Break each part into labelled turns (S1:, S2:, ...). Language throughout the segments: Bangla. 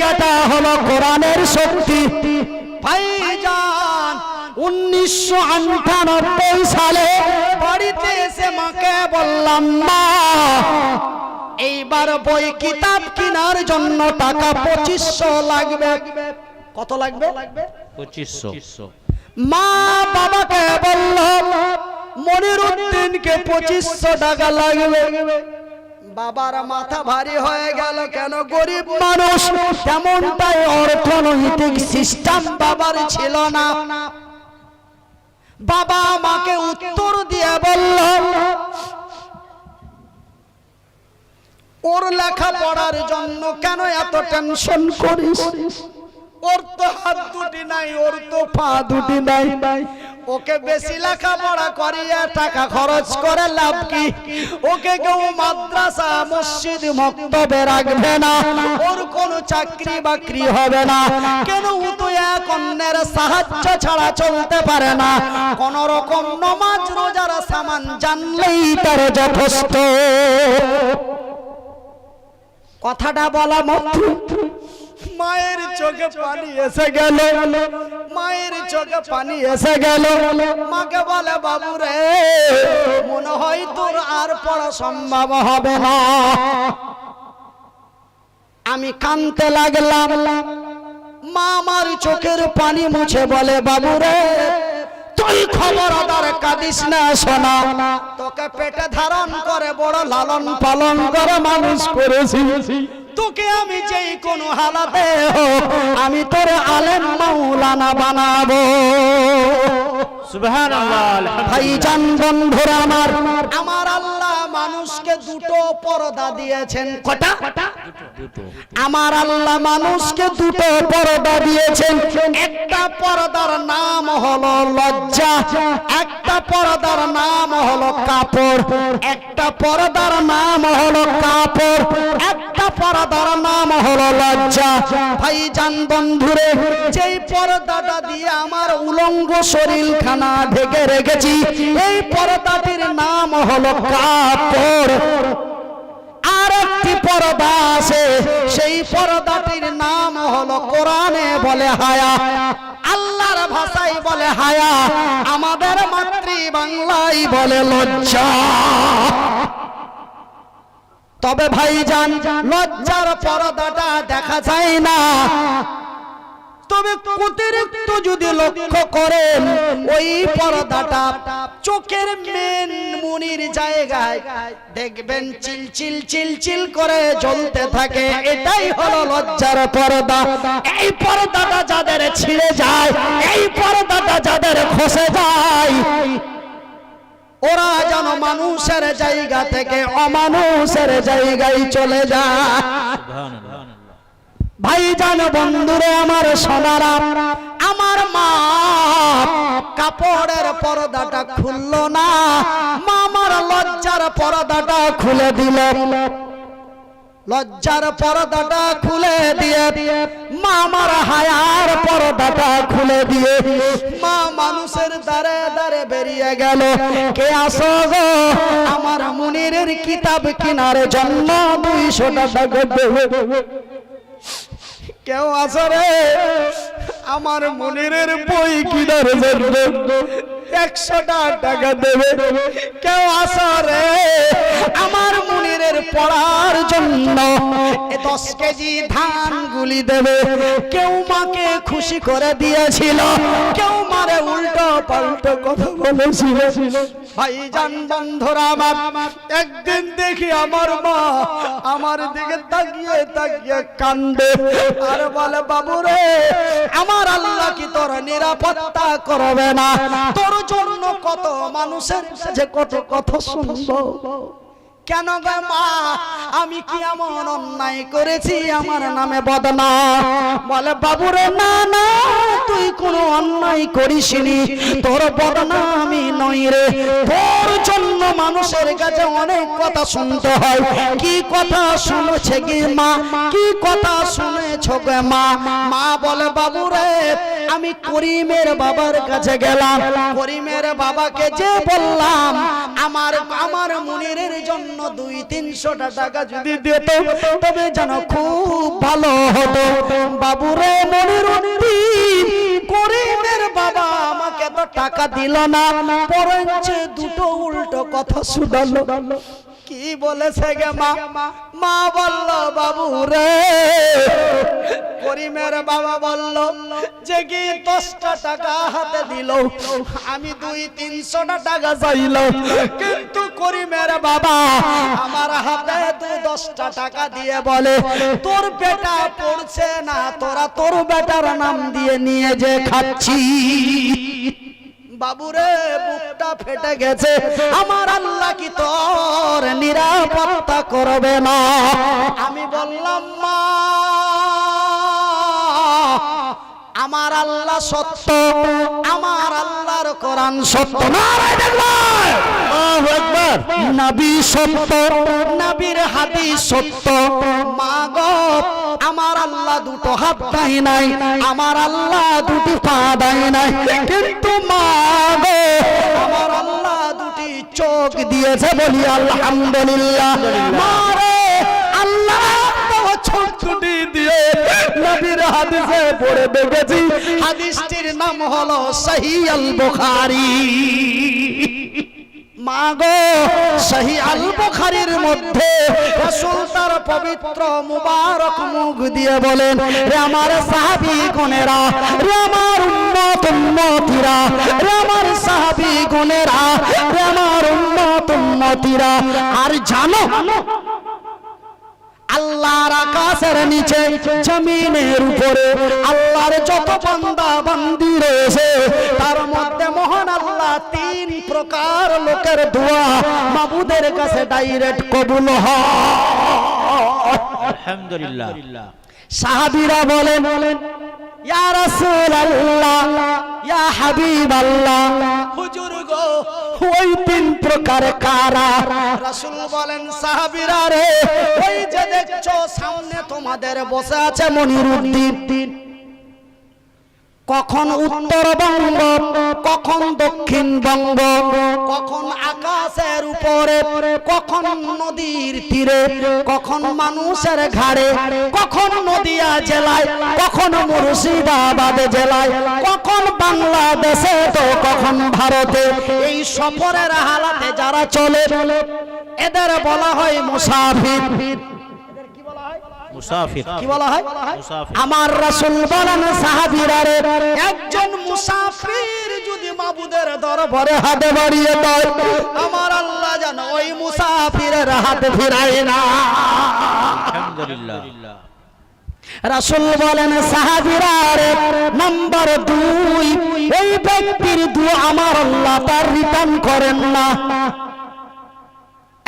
S1: জায়গাটা হলো কোরআনের শক্তি। ভাইজান উনিশশো আটানব্বই সালে বাড়িতে এসে মাকে বললাম মা এইবার বই কিতাব কেনার জন্য টাকা পঁচিশশো লাগবে। কত লাগবে?
S2: পঁচিশশো।
S1: মা বাবাকে বলল মনির উদ্দিনকে পঁচিশশো টাকা লাগবে। বাবার মাথা ভারী হয়ে গেল, কেন গরিব মানুষ? তেমনটাই অর্থনৈতিক সিস্টেম বাবার ছিল না। বাবা মাকে উত্তর দিয়ে বলল, ওর লেখা পড়ার জন্য কেন এত টেনশন করিস? ওর তো হাত দুটি নাই, ওর তো পা দুটি নাই। ওকে বেশি লেখাপড়া করিয়ে টাকা খরচ করে লাভ কি? ওকে কেউ মাদ্রাসা, মসজিদ, মক্তবে রাখবে না। ওর কোনো চাকরি বাকরি হবে না। কেন ও তো এক সাহায্য ছাড়া চলতে পারে না? কোন রকম নমাজ, রোজার সামান জানলেই তার যথেষ্ট। কথাটা বলা মাত্র মায়ের চোখে পানি এসে গেল। মায়ের চোখে পানি এসে গেল। মাকে বলে বাবু রে মনে হয় তোর আর পড়া সম্ভব হবে না। আমি কানতে লাগলাম। মা আমার চোখের পানি মুছে বলে বাবু রে তুই খবর আদার কাঁদিস না শোনা তোকে পেটে ধারণ করে বড় লালন পালন করে মানুষ করেছি। তোকে আমি যেই কোনো হালাতে আমি তোর আলেম মাওলানা বানাবো। ভাইজান বন্ধুরা আমার আমার আল্লাহ মানুষকে দুটো পর্দা দিয়েছেন। কটা? আমার আল্লাহ মানুষকে দুটো পর্দা দিয়েছেন। একটা পর্দার নাম হলো লজ্জা একটা পর্দার নাম হলো কাপড় একটা পর্দার নাম হলো কাপড় একটা পর্দার নাম হলো লজ্জা। ভাই জান বন্ধুরে, যেই পর্দাটা দিয়ে আমার উলঙ্গ শরীর খানা ঢেকে রেখেছি, এই পর্দাটির নাম হলো কাপড়। আর একটি পর্দা আছে, সেই পর্দাটির নাম হলো কোরআনে বলে হায়া, আল্লাহর ভাষায় বলে হায়া, আমাদের মাতৃ বাংলায় বলে লজ্জা। তবে ভাইজান, লজ্জার পর্দাটা দেখা যায় না। তবে অতিরিক্ত যদি লক্ষ্য করেন, ওই পর্দাটা চোখের মেন মুনির জায়গায় দেখবেন চিল চিল চিল চিল করে জ্বলতে থাকে। এটাই হলো লজ্জার পর্দা। এই পর্দাটা যাদের ছিঁড়ে যায়, এই পর্দাটা যাদের খসে যায় ওরা যেন মানুষের জায়গা থেকে অমানুষের জায়গায় চলে যায়।
S2: ভাই
S1: জান বন্ধুরে, আমার সোনারা, আমার মা কাপড়ের পর্দাটা খুললো না। মা আমার লজ্জার পর্দাটা খুলে দিল। লজ্জার পর্দাটা খুলে দিয়ে মা আমার হায়ার পর্দাটা খুলে দিয়ে, মা মানুষের দ্বারে দ্বারে বেরিয়ে গেল। কে আসো গো? আমার মুনিরের কিতাব কেনার জন্য দুইশো টাকা কেউ আসরে আমার মনিরের বই কিনারে জন্য একশোটা টাকা দেবে। কেউ আসরে আমার মনিরের পড়ার জন্য দশ কেজি ধান গুলি দেবে। কেউ মাকে খুশি করে দিয়েছিল, কেউ মারে উল্টো পাল্টো কথা বলেছিল। ভাইজান, বন্ধুরা আমার, একদিন দেখি আমার মা আমার দিকে তাকিয়ে তাকিয়ে কান্দে আর বলে বাবু রে আমার আল্লাহ কি তোর নিরাপত্তা করবে না? তোর জন্য কত মানুষের যে কত কথা শুনব? কেন গো মা? আমি কি এমন অন্যায় করেছি? আমার নামে বদনা। বলে বাবুরে না না তুই কোনো অন্যায় করিসনি। তোর বদনা আমি নই রে। তোর জন্য মানুষের কাছে অনেক কথা শুনতে হয়। কি কথা শুনেছে কি মা? কি কথা শুনেছ গে মা? মা বলে বাবুরে আমি করিমের বাবার কাছে গেলাম। করিমের বাবাকে যে বললাম আমার আমার মুনিরের জন্য জন্য দুই তিনশোটা টাকা যদি দিত তবে যেন খুব ভালো হতো। বাবুরে মনের করিমের বাবা আমাকে তো টাকা দিল না। বরঞ্চ দুটো উল্টো কথা শুধালো। কি বলেছে গে মা? মা বলল, বাবু রে। করিমের বাবা বলল, যে কি দশটা টাকা হাতে দিল? আমি দুই তিনশোটা টাকা চাইল। কিন্তু করিমের বাবা আমার হাতে দু দশটা টাকা দিয়ে বলে, তোর বেটা পড়ছে না, তোরা তোর বেটার নাম দিয়ে নিয়ে যে খাচ্ছি বাবুরে বুকটা ফেটে গেছে। আমার আল্লাহ কি তোর নিরাপত্তা করবে না? আমি বললাম মা আমার আল্লাহ সত্য আমার আল্লাহর কোরআন সত্য। নবী সত্য। নবীর হাদিস সত্য। মা গো আমার আল্লাহ দুটো হাত দেয় নাই, আমার আল্লাহ দুটি পা দেয় নাই। কিন্তু মা আমার আল্লাহ দুটি চোখ দিয়েছে বলি আলহামদুলিল্লাহ। মা রে, আল্লাহ দিয়ে পড়ে দেখেছি। হাদিসটির নাম হলো সহি আল বুখারী মাগো, সহি আল বুখারীর মধ্যে রাসূল তার পবিত্র মুবারক মুখ দিয়ে বলেন, রে আমার সাহাবী গুনেরা, রে আমার উম্মত উম্মতিরা, রে আমার সাহাবী গুনেরা, রে আমার উম্মত উম্মতিরা, আর জানো আল্লাহর আকাশের নিচে জমিনের উপরে আল্লাহর যত বান্দা বান্দি রয়েছে তার মধ্যে মহান আল্লাহ তিন প্রকার লোকের দোয়া মাবুদের কাছে ডাইরেক্ট কবুল হয়।
S2: আলহামদুলিল্লাহ।
S1: সাহাবীরা বলেন ইয়া রাসূলুল্লাহ ইয়া হাবিবাল্লাহ হুজুর গো ওই তিন প্রকার কারা? রাসূল বলেন, সাহাবীরা রে, ওই যে দেখছ, সামনে তোমাদের বসে আছে মনিরুদ্দিন। কখন উত্তরবঙ্গ কখন দক্ষিণবঙ্গ কখন আকাশের উপরে, কখন নদীর তীরে, কখন মানুষের ঘাড়ে, কখন নদিয়া জেলায়, কখন মুর্শিদাবাদ জেলায়, কখন বাংলাদেশে তো কখন ভারতে, এই সফরের হালাতে যারা চলে, এদের বলা হয় মুসাফির।
S2: মুসাফির।
S1: কি বলা হয়? আমার রাসূল বলেন সাহাবীরা রে একজন মুসাফির যদি মাবুদের দরবারে হাতে বাড়িয়ে দেয় আমার আল্লাহ যেন ওই মুসাফিরের হাত ফিরায় না।
S2: আলহামদুলিল্লাহ।
S1: রাসূল বলেন সাহাবীরা নাম্বার দুই এই ব্যক্তির দু আমার আল্লাহ তার রিটার্ন করেন না।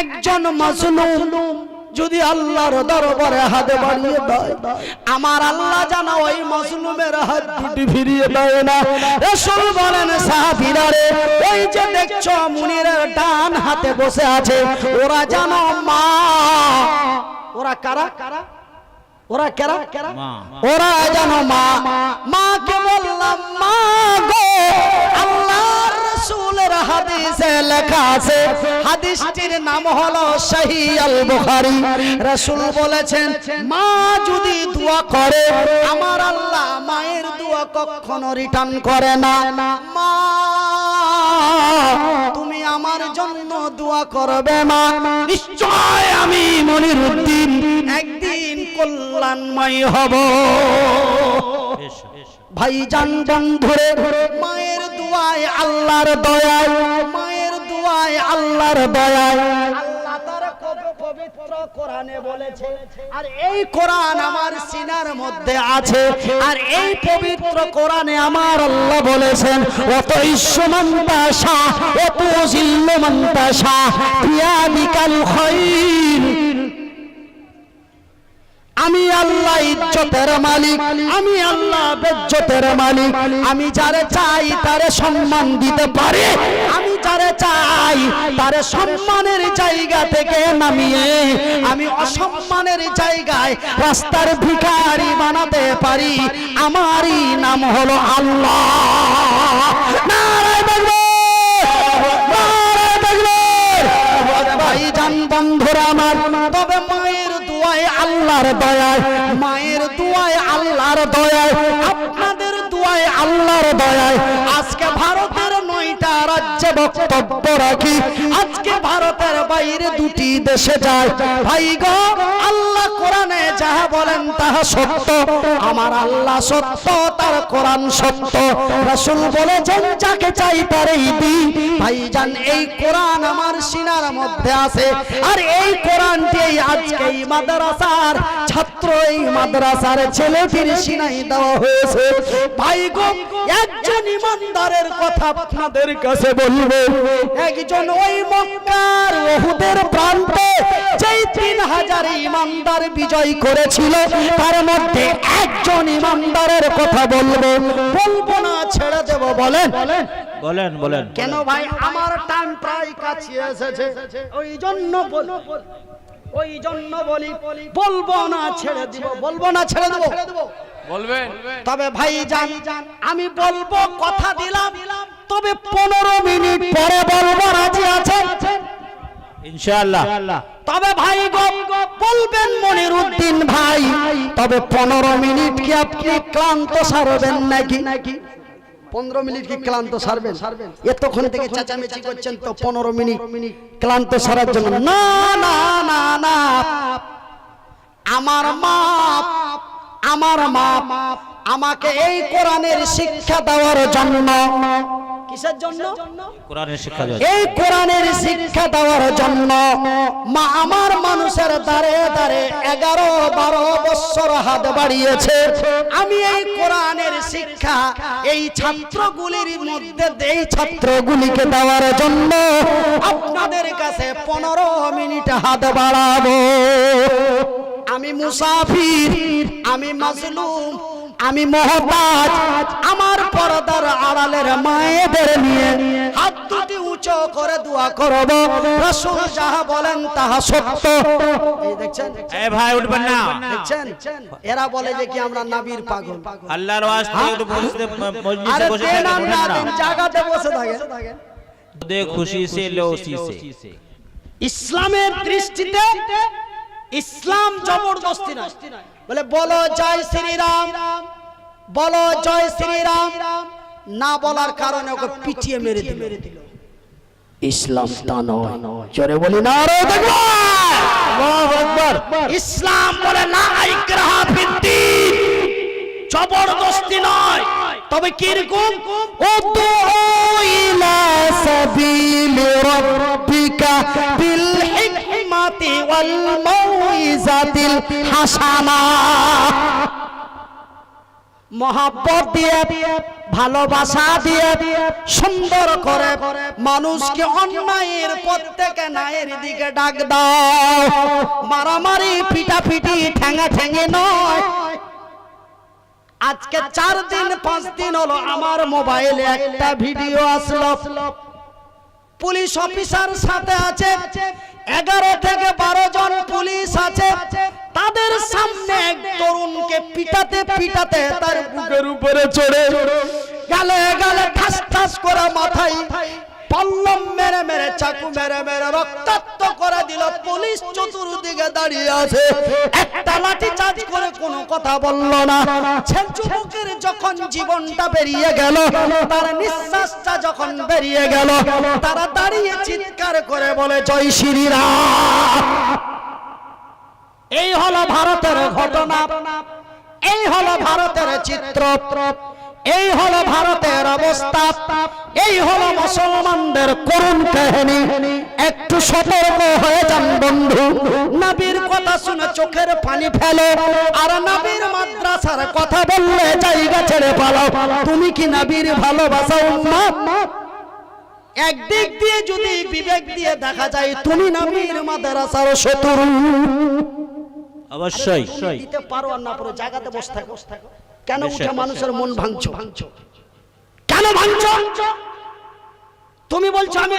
S1: একজন মাজলুম যদি আল্লাহর দরবারে হাত বাড়িয়ে দেয় আমার আল্লাহ জানা ওই মাজলুমের হাত দুটি ফিরিয়ে দেয় না। রাসূল বলেন সাহাবীরা রে ওই যে দেখছ মুনিরের ডান হাতে বসে আছে ওরা জানো মা। ওরা কারা? কারা ওরা কারা? কারা
S2: মা।
S1: ওরা জানো মা। মাকে বললাম মা গো রাসূলের হাদিসে লেখা আছে, হাদিসটির নাম হলো সহি আল বুখারী রাসূল বলেছেন, মা যদি দোয়া করে, আমার আল্লাহ মায়ের দোয়া কখনো রিটার্ন করে না। মা, তুমি আমার জন্য দোয়া করবে মা। নিশ্চয় আমি মনিরুদ্দিন, একদিন কল্যাণময় হব।
S2: বেশ
S1: ভাইজান বন্ধুরে, মায়ের দুয়ায় আল্লাহর দয়ায়, মায়ের দুয়ায় আল্লাহর দয়ায়। আল্লাহ আর এই আমার সিনার মধ্যে আছে, আর এই পবিত্র কোরআনে আমার আল্লাহ বলেছেন অত ইস্যমন্তা শাহ অত জিল্লমন্তা বিয়াদিকাল খৈর আমি আল্লাহ ইজ্জতের মালিক। আমি আল্লাহ বেজ্জতের মালিক। আমি যারে চাই তারে সম্মান দিতে পারে। আমি যারে চাই তারে সম্মানের জায়গা থেকে নামিয়ে। আমি অসম্মানের জায়গায় রাস্তার ভিখারি বানাতে পারি। আমারই নাম হলো আল্লাহ। ভাই জান বন্ধুরা আমার, তবে আল্লাহর দয়ায় মায়ের দুয়ায় আল্লাহর দয়ায় আপনাদের দুয়ায় আল্লাহর দয়ায়। আজকে রাজ্যে বক্তব্য রাখি। আজকে ভারতের বাইরে দুটি দেশে যায়। ভাই গো, আল্লাহ কোরআনে যাহা বলেন তাহা সত্য। আমার আল্লাহ সত্য, তার কোরআন সত্য। যাকে চাই তারই দি এই কোরআন আমার সিনার মধ্যে আছে। আর এই কোরআনটি আজকে এই মাদ্রাসার ছাত্র, এই মাদ্রাসার সিনাই দেওয়া হয়েছে। ভাই গো, একজন ইমানদারের কথা আপনাদের কাছে বলব। একজন ওই মক্কার ওহুদের প্রান্তে যেই তিন হাজার ইমানদার বিজয় করেছিল তার মধ্যে একজন ইমানদারের কথা বলব। বলব না ছেড়ে দেব বলেন।
S2: বলেন। বলেন
S1: কেন ভাই আমার টাইম প্রায় কাছে এসেছে। ওই জন্য ওই জন্য বলি বলব না ছেড়ে দিব বলব না ছেড়ে দেবো।
S3: বলবেন।
S1: তবে ভাই জান আমি বলব কথা দিলাম। তবে পনেরো মিনিট পরে বলব রাজি আছে?
S2: ইনশাআল্লাহ।
S1: তবে ভাই গো বলবেন মনির উদ্দিন ভাই তবে পনেরো মিনিট কি আপনি ক্লান্ত সারবেন নাকি? নাকি পনেরো মিনিট কি ক্লান্ত সারবেন? এতক্ষণ থেকে চেঁচামেচি করছেন তো পনেরো মিনিট। ক্লান্ত সারার জন্য। না না না না। আমার মা আমার মা আমাকে এই কোরআনের শিক্ষা দেওয়ার জন্য কিসের জন্য?
S2: কোরআনের শিক্ষা
S1: এই কোরআনের শিক্ষা দেওয়ার জন্য মা আমার মানুষের দ্বারে দ্বারে এগারো বারো বছর হাত বাড়িয়েছে। আমি এই কোরআনের শিক্ষা এই ছাত্রগুলির মধ্যে এই ছাত্রগুলিকে দেওয়ার জন্য। আপনাদের কাছে পনেরো মিনিট হাত বাড়াবো। আমি মুসাফির আমি মাজলুম আমি মহতাজ আমার পর্দার আড়ালের মায়েদের নিয়ে। হাত দুটি উঁচু করে দোয়া করব। রাসূল যাহা বলেন তাহা সত্য। এই দেখছেন?
S2: এ ভাই উঠবেন না।
S1: দেখছেন? এরা বলে যে কি আমরা নাবির পাগল।
S2: আল্লাহর ওয়াস্তে একটু বসতে মসজিদে বসে থাকেন,
S1: না। জায়গাতে বসে থাকে
S2: দে খুশি সে লো সে।
S1: ইসলামের দৃষ্টিতে ইসলাম জবরদস্তি নয়। বলে, বলো জয় শ্রীরাম, বলো জয় শ্রীরাম। না বলার কারণে ওকে পিটিয়ে মেরে দিল। ইসলাম তা নয়। জোরে বলি না ইসলাম বলে, না জবরদস্তি নয়। তবে কীরকম? উদু ইলা সাবিলি রাব্বিকা বিল হিকমাতি ওয়াল মাউইজাতিল হাসানা। মহাব্বত দিয়ে, ভালোবাসা দিয়ে, সুন্দর করে মানুষকে অন্যায়ের পথ থেকে ন্যায়ের দিকে ডাক দাও। মারামারি পিটাপিটি ঠেঙা ঠেঙে নয়। আজকে চার দিন, পাঁচ দিন হলো আমার মোবাইলে একটা ভিডিও আসলো। পুলিশ অফিসার সাথে আছে এগারো থেকে বারো জন পুলিশ আছে। তাদের সামনে এক তরুণকে পিটাতে পিটাতে তার বুকের উপরে চড়ে। গালে গালে ঠাস ঠাস করে মাথায় পল্লম মেরে মেরে চাকু মেরে মেরে রক্তাক্ত করে দিল। পুলিশ চতুর্দিকে দাঁড়িয়ে আছে। একটা লাঠি চার্জ করে কোনো কথা বলল না। যুবকের যখন জীবনটা বেরিয়ে গেল, তার নিঃশ্বাসটা যখন বেরিয়ে গেল, তারা দাঁড়িয়ে চিৎকার করে বলে, জয় শ্রীরাম। এই হলো ভারতের ঘটনা। এই হলো ভারতের চিত্র। এই হলো ভারতের অবস্থা। এই হলো মুসলমানদের করুণ কাহিনী। একটু সতর্ক হয়ে যান বন্ধু। নবীর কথা শুনে চোখের পানি ফেলো। আর নবীর মাদ্রাসার কথা বললে জায়গা ছেড়ে পালাও। তুমি কি নবীর ভালোবাসা উন্মাদ একদিক দিয়ে যদি বিবেক দিয়ে দেখা যায় তুমি নবীর মাদ্রাসার শত্রু।
S2: অবশ্যই।
S1: দিতে পারো আর না পারো জায়গাতে বসে থাকো। কেন উঠে মানুষের মন ভাঙছো ভাঙছো? কেন ভাঙছ? তুমি বলছো আমি